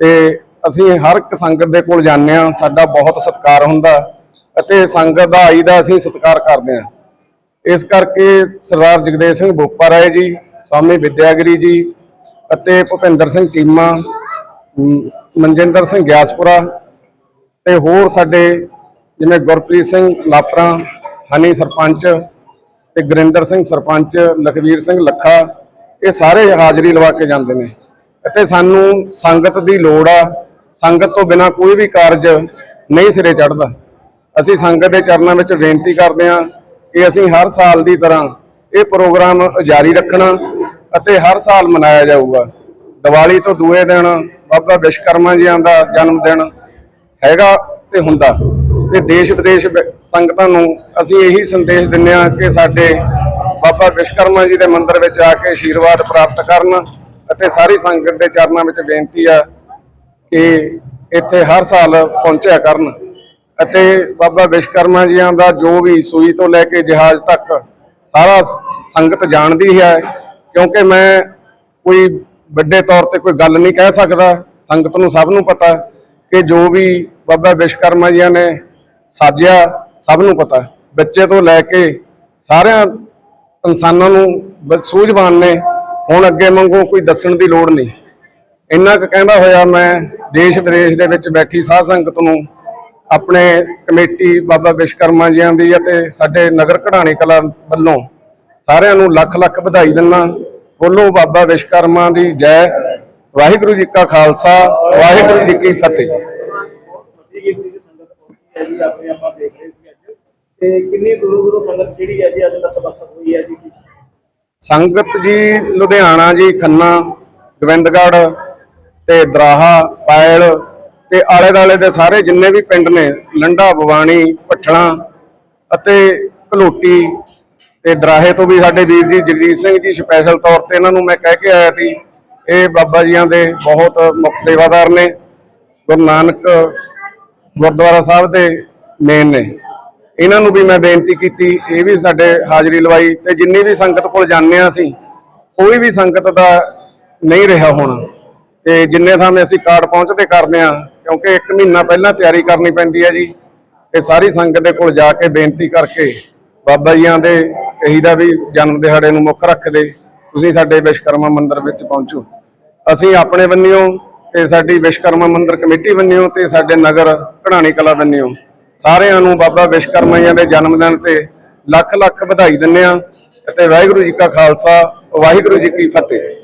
ਤੇ ਅਸੀਂ ਹਰ ਇੱਕ ਸੰਗਤ ਦੇ ਕੋਲ ਜਾਂਦੇ ਆ ਸਾਡਾ ਬਹੁਤ ਸਤਿਕਾਰ ਹੁੰਦਾ ਅਤੇ ਸੰਗਤ ਦਾ ਆਈ ਦਾ ਅਸੀਂ ਸਤਿਕਾਰ ਕਰਦੇ ਆ ਇਸ ਕਰਕੇ ਸਰਦਾਰ ਜਗਦੇਵ ਸਿੰਘ ਬੋਪਾ ਰਾਏ ਜੀ, ਸਵਾਮੀ ਵਿਦਿਆਗਰੀ ਜੀ ਅਤੇ ਭੁਪਿੰਦਰ ਸਿੰਘ ਚੀਮਾ ਮਨਜਿੰਦਰ ਸਿੰਘ ਗਿਆਸਪੁਰਾ ਤੇ ਹੋਰ ਸਾਡੇ ਜਿਵੇਂ ਗੁਰਪ੍ਰੀਤ ਸਿੰਘ ਲਾਪਰਾ, ਹਨੀ ਸਰਪੰਚ ਤੇ ਗੁਰਿੰਦਰ ਸਿੰਘ ਸਰਪੰਚ, ਲਖਵੀਰ ਸਿੰਘ ਲੱਖਾ, ਇਹ ਸਾਰੇ ਹਾਜ਼ਰੀ ਲਵਾ ਕੇ ਜਾਂਦੇ ਨੇ। ਅਤੇ ਸਾਨੂੰ ਸੰਗਤ ਦੀ ਲੋੜ ਆ। ਸੰਗਤ ਤੋਂ ਬਿਨਾ ਕੋਈ ਵੀ ਕਾਰਜ ਨਹੀਂ ਸਿਰੇ ਚੜਦਾ ਅਸੀਂ ਸੰਗਤ ਦੇ ਚਰਨਾਂ ਵਿੱਚ ਬੇਨਤੀ ਕਰਦੇ ਹਾਂ ਕਿ ਅਸੀਂ ਹਰ ਸਾਲ ਦੀ ਤਰ੍ਹਾਂ ਇਹ ਪ੍ਰੋਗਰਾਮ ਜਾਰੀ ਰੱਖਣਾ ਅਤੇ ਹਰ ਸਾਲ ਮਨਾਇਆ ਜਾਊਗਾ। ਦੀਵਾਲੀ ਤੋਂ ਦੂਏ ਦਿਨ ਬਾਬਾ ਵਿਸ਼ਕਰਮਾ ਜੀਆਂ ਦਾ ਜਨਮ ਦਿਨ ਹੈਗਾ ਤੇ ਹੁੰਦਾ। ਤੇ ਦੇਸ਼ ਵਿਦੇਸ਼ ਸੰਗਤਾਂ ਨੂੰ ਅਸੀਂ ਇਹੀ ਸੰਦੇਸ਼ ਦਿੰਦੇ ਹਾਂ ਕਿ ਸਾਡੇ ਬਾਬਾ ਵਿਸ਼ਕਰਮਾ ਜੀ ਦੇ ਮੰਦਿਰ ਵਿੱਚ ਆ ਕੇ ਆਸ਼ੀਰਵਾਦ ਪ੍ਰਾਪਤ ਕਰਨ ਅਤੇ ਸਾਰੀ ਸੰਗਤ ਦੇ ਚਰਨਾਂ ਵਿੱਚ ਬੇਨਤੀ ਆ ਕਿ ਇੱਥੇ ਹਰ ਸਾਲ ਪਹੁੰਚਿਆ ਕਰਨ ਅਤੇ ਬਾਬਾ ਵਿਸ਼ਕਰਮਾ ਜੀਆਂ ਦਾ ਜੋ ਵੀ ਸੂਈ ਤੋਂ ਲੈ ਕੇ ਜਹਾਜ਼ ਤੱਕ ਸਾਰਾ ਸੰਗਤ ਜਾਣਦੀ ਹੈ, ਕਿਉਂਕਿ ਮੈਂ ਕੋਈ ਵੱਡੇ ਤੌਰ ਤੇ ਕੋਈ ਗੱਲ ਨਹੀਂ ਕਹਿ ਸਕਦਾ, ਸੰਗਤ ਨੂੰ ਸਭ ਨੂੰ ਪਤਾ ਕਿ ਜੋ ਵੀ ਬਾਬਾ ਵਿਸ਼ਕਰਮਾ ਜੀਆਂ ਨੇ ਸਾਜਿਆ, ਸਭ ਨੂੰ ਪਤਾ। ਬੱਚੇ ਤੋਂ ਲੈ ਕੇ ਸਾਰਿਆਂ ਇਨਸਾਨਾਂ ਨੂੰ ਬ- ਸੂਝਵਾਨ ਨੇ ਹੁਣ ਅੱਗੇ ਮੰਗੋ ਕੋਈ ਦੱਸਣ ਦੀ ਲੋੜ ਨਹੀਂ। ਇੰਨਾ ਕੁ ਕਹਿੰਦਾ ਹੋਇਆ ਮੈਂ, ਦੇਸ਼ ਵਿਦੇਸ਼ ਦੇ ਵਿੱਚ ਬੈਠੀ ਸਾਧ ਸੰਗਤ ਨੂੰ, ਆਪਣੇ ਕਮੇਟੀ ਬਾਬਾ ਵਿਸ਼ਕਰਮਾ ਜੀਆਂ ਦੀ ਅਤੇ ਸਾਡੇ ਨਗਰ ਕਢਾਣੀ ਕਲਾ ਵੱਲੋਂ ਸਾਰਿਆਂ ਨੂੰ ਲੱਖ ਲੱਖ ਵਧਾਈ ਦਿੰਦਾ। ਬੋਲੋ ਬਾਬਾ ਵਿਸ਼ਕਰਮਾ ਦੀ ਜੈ। ਵਾਹਿਗੁਰੂ ਜੀ ਕਾ ਖਾਲਸਾ, ਵਾਹਿਗੁਰੂ ਜੀ ਕੀ ਫਤਿਹ। ਕਿੰਨੀ ਦੂਰੋਂ ਦੂਰੋਂ ਸੰਗਤ ਜਿਹੜੀ ਹੈ ਜੀ? ਅੱਜ ਨਤਮਸਤਕ ਹੋਈ ਹੈ ਜੀ। ਸੰਗਤ ਜੀ, ਲੁਧਿਆਣਾ ਜੀ, ਖੰਨਾ, ਗੋਬਿੰਦਗੜ੍ਹ ਤੇ ਦਰਾਹਾ, ਪਾਇਲ ਤੇ ਆਲੇ ਦਾਲੇ ਦੇ ਸਾਰੇ ਜਿੰਨੇ ਵੀ ਪਿੰਡ ਨੇ, ਲੰਡਾ ਬਵਾਣੀ ਪਠਣਾ ਅਤੇ ਘਲੋਟੀ ਤੇ ਦਰਾਹੇ ਤੋਂ ਵੀ ਸਾਡੇ ਵੀਰ ਜੀ, ਜਗਜੀਤ ਸਿੰਘ ਜੀ ਸਪੈਸ਼ਲ ਤੌਰ ਤੇ ਇਹਨਾਂ ਨੂੰ ਮੈਂ ਕਹਿ ਕੇ ਆਇਆ ਸੀ, ਇਹ ਬਾਬਾ ਜੀਆਂ ਦੇ ਬਹੁਤ ਮੁੱਖ ਸੇਵਾਦਾਰ ਨੇ, ਗੁਰੂ ਨਾਨਕ ਗੁਰਦੁਆਰਾ ਸਾਹਿਬ ਦੇ ਮੇਨ ਨੇ। ਇਹਨਾਂ ਨੂੰ ਵੀ ਮੈਂ ਬੇਨਤੀ ਕੀਤੀ, ਇਹ ਵੀ ਸਾਡੇ ਹਾਜ਼ਰੀ ਲਵਾਈ ਤੇ ਜਿੰਨੀ ਵੀ ਸੰਗਤ ਕੋਲ ਜਾਂਦੇ ਆ ਅਸੀਂ, ਕੋਈ ਵੀ ਸੰਗਤ ਦਾ ਨਹੀਂ ਰਿਹਾ ਹੁਣ। ਤੇ ਜਿੰਨੇ ਥਾਂ ਅਸੀਂ ਕਾਰਡ ਪਹੁੰਚਦੇ ਕਰਦੇ ਆ ਕਿਉਂਕਿ 1 ਮਹੀਨਾ ਪਹਿਲਾਂ ਤਿਆਰੀ ਕਰਨੀ ਪੈਂਦੀ ਹੈ ਜੀ, ਤੇ ਸਾਰੀ ਸੰਗਤ ਦੇ ਕੋਲ ਜਾ ਕੇ ਬੇਨਤੀ ਕਰਕੇ ਬਾਬਾ ਜੀਆਂ ਦੇ ਕਹੀਦਾ ਵੀ ਜਨਮ ਦਿਹਾੜੇ ਨੂੰ ਮੁੱਖ ਰੱਖਦੇ ਤੁਸੀਂ ਸਾਡੇ ਵਿਸ਼ਕਰਮਾ ਮੰਦਿਰ ਵਿੱਚ ਪਹੁੰਚੋ। ਅਸੀਂ ਆਪਣੇ ਬੰਨਿਓ ਤੇ ਸਾਡੀ ਵਿਸ਼ਕਰਮਾ ਮੰਦਿਰ ਕਮੇਟੀ ਬੰਨਿਓ ਤੇ ਸਾਡੇ ਨਗਰ ਕਢਾਣੀ ਕਲਾ ਬੰਨਿਓ। ਸਾਰਿਆਂ ਨੂੰ ਬਾਬਾ ਵਿਸ਼ਕਰਮਾ ਜੀ ਦੇ ਜਨਮ ਦਿਨ ਤੇ ਲੱਖ ਲੱਖ ਵਧਾਈ ਦਿੰਦੇ ਆ ਅਤੇ ਵਾਹਿਗੁਰੂ ਜੀ ਕਾ ਖਾਲਸਾ, ਵਾਹਿਗੁਰੂ ਜੀ ਕੀ ਫਤਿਹ।